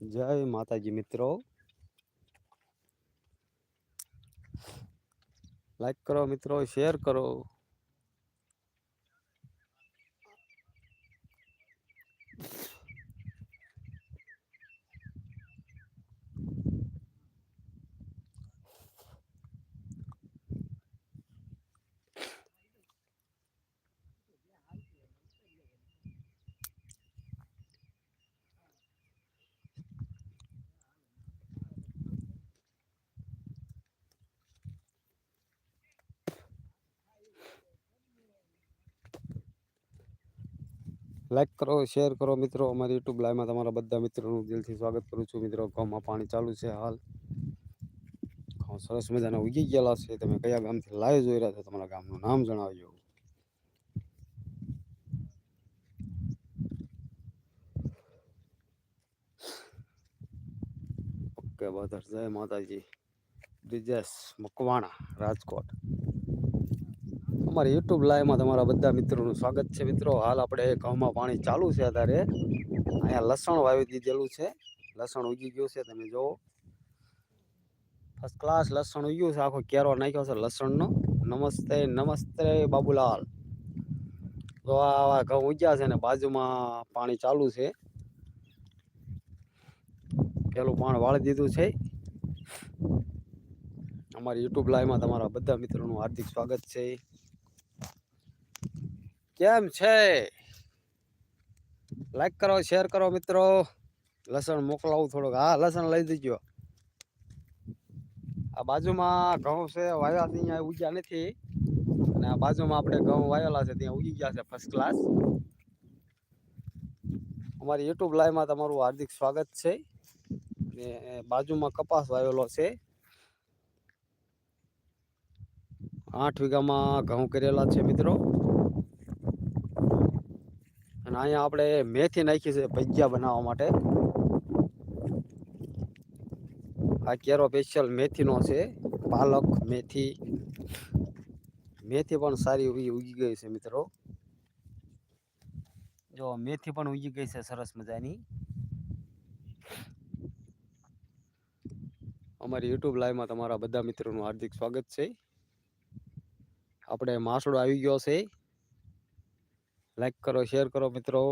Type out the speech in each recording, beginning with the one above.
જય માતાજી મિત્રો. લાઈક કરો મિત્રો શેર કરો. લાઈક કરો શેર કરો મિત્રો. અમારી યુટ્યુબ લાઈવમાં તમારા બધા મિત્રોનું દિલથી સ્વાગત કરું છું મિત્રો. ઘઉંમાં પાણી ચાલુ છે હાલ. ઘઉં સરસ મજાના ઉગી ગયેલા છે. તમે કયા ગામથી લાઈવ જોઈ રહ્યા છો તમારા ગામનું નામ જણાવજો. ઓકે બધા જય માતાજી. બ્રિજેશ મકવાણા, રાજકોટ. અમારી યુટ્યુબ લાઈવમાં તમારા બધા મિત્રોનું સ્વાગત છે મિત્રો. હાલ આપણે ઘઉંમાં પાણી ચાલુ છે અત્યારે. અહીંયા લસણ વાવી દીધેલું છે. લસણ ઉગી ગયું છે, તમે જુઓ ફર્સ્ટ ક્લાસ લસણ ઉગ્યું છે. આખો કેરો નાખ્યો છે લસણનો. નમસ્તે નમસ્તે બાબુલાલ. તો આવા ઘઉં ઉગ્યા છે ને બાજુમાં પાણી ચાલુ છે. પેલું પાણી વાળી દીધું છે. અમારી યુટ્યુબ લાઈવમાં તમારા બધા મિત્રોનું હાર્દિક સ્વાગત છે. કેમ છે? લાઈક કરો શેર કરો મિત્રો. લસણ મોકલાવું થોડુંક. હા, લસણ લઈ દેજો આ બાજુમાં ઘઉં છે વાયા અહીંયા ઉગ્યા નથી. અને આ બાજુમાં આપણે ઘઉં વાયેલા છે, ત્યાં ઉગી ગયા છે ફર્સ્ટ ક્લાસ અમારી યુટ્યુબ લાઈવમાં તમારું હાર્દિક સ્વાગત છે. ને બાજુમાં કપાસ વાવેલો છે. આઠ વીઘામાં ઘઉં કરેલા છે મિત્રો. અને અહીંયા આપણે મેથી નાખી છે ભજીયા બનાવવા માટે. આ કેરો સ્પેશિયલ મેથીનો છે, પાલક, મેથી. મેથી પણ સારી એવી ઉગી ગઈ છે મિત્રો. જો મેથી પણ ઉગી ગઈ છે સરસ મજાની. અમારી યુટ્યુબ લાઈવમાં તમારા બધા મિત્રોનું હાર્દિક સ્વાગત છે. આપણે માસડો આવી ગયો છે. લાઈક કરો શેર કરો મિત્રો.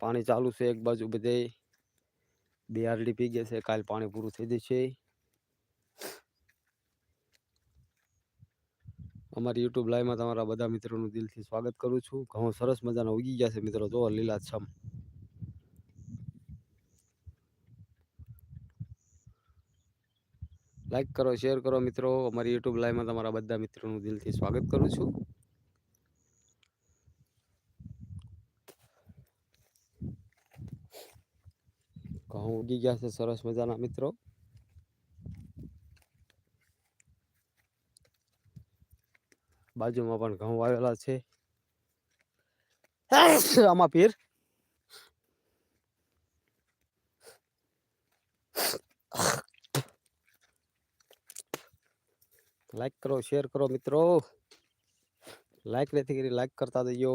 પાણી ચાલુ છે એક બાજુ બધે. બે આરડી પી ગયા છે, કાલ પાણી પૂરું થઈ જશે. અમારી યુટ્યુબ લાઈવમાં તમારા બધા મિત્રોનું દિલથી સ્વાગત કરું છું. ઘઉં સરસ મજાના ઉગી ગયા છે મિત્રો. જો લીલાછમ લાઈક કરો શેર કરો મિત્રો. અમારી યુટ્યુબ લાઈવમાં તમારા બધા મિત્રોનું દિલથી સ્વાગત કરું છું. ઉગી ગયા છે સરસ મજાના મિત્રો. બાજુમાં પણ ઘઉં વાવેલા છે. આમાં પીર. લાઈક કરો શેર કરો મિત્રો. લાઈક નથી કરી લાઈક કરતા જજો.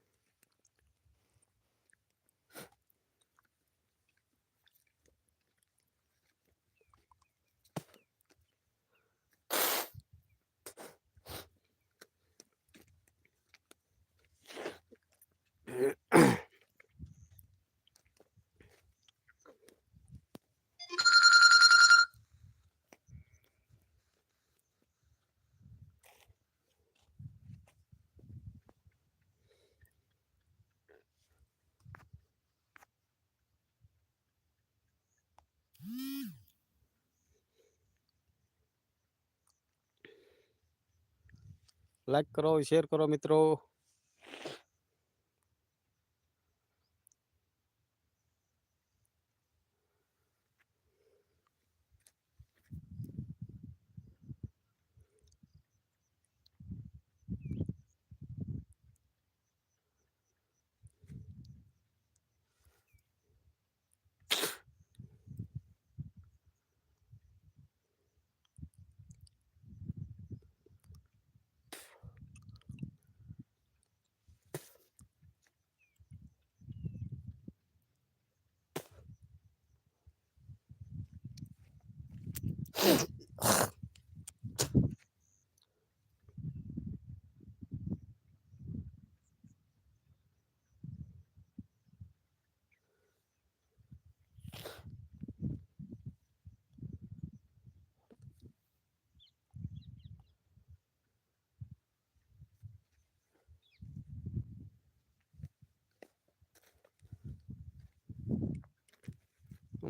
લાઈક કરો શેર કરો મિત્રો.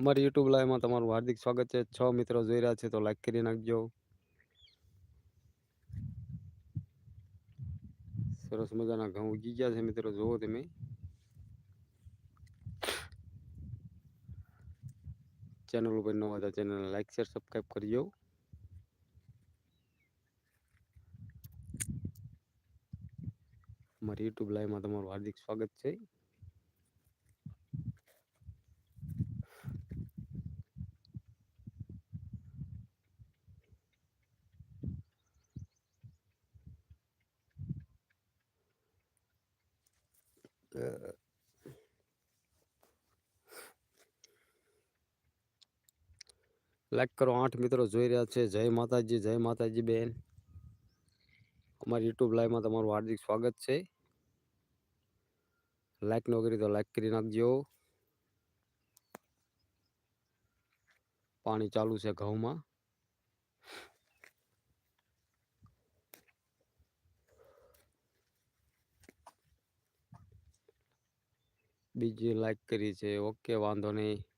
અમારી યુટ્યુબ લાઈવમાં તમારું હાર્દિક સ્વાગત છે. છ મિત્રો જોઈ રહ્યા છે તો લાઈક કરી નાખજો. સરસ મજાના ઘઉં ઉગી ગયા છે મિત્રો જોવો તમે. ચેનલ ઉપર નવા હતા ચેનલ લાઈક શેર સબસ્ક્રાઈબ કરજો. મારી યુટ્યુબ લાઈવમાં તમારું હાર્દિક સ્વાગત છે. લાઈક કરો, આઠ મિત્રો જોઈ રહ્યા છે. જય માતાજી જય માતાજી બેન. અમારી યુટ્યુબ લાઈવમાં તમારું હાર્દિક સ્વાગત છે. લાઈક ન કરી તો લાઈક કરી નાખજો. પાણી ચાલુ છે ઘઉંમાં. બીજી લાઈક કરી છે. ઓકે વાંધો નહીં.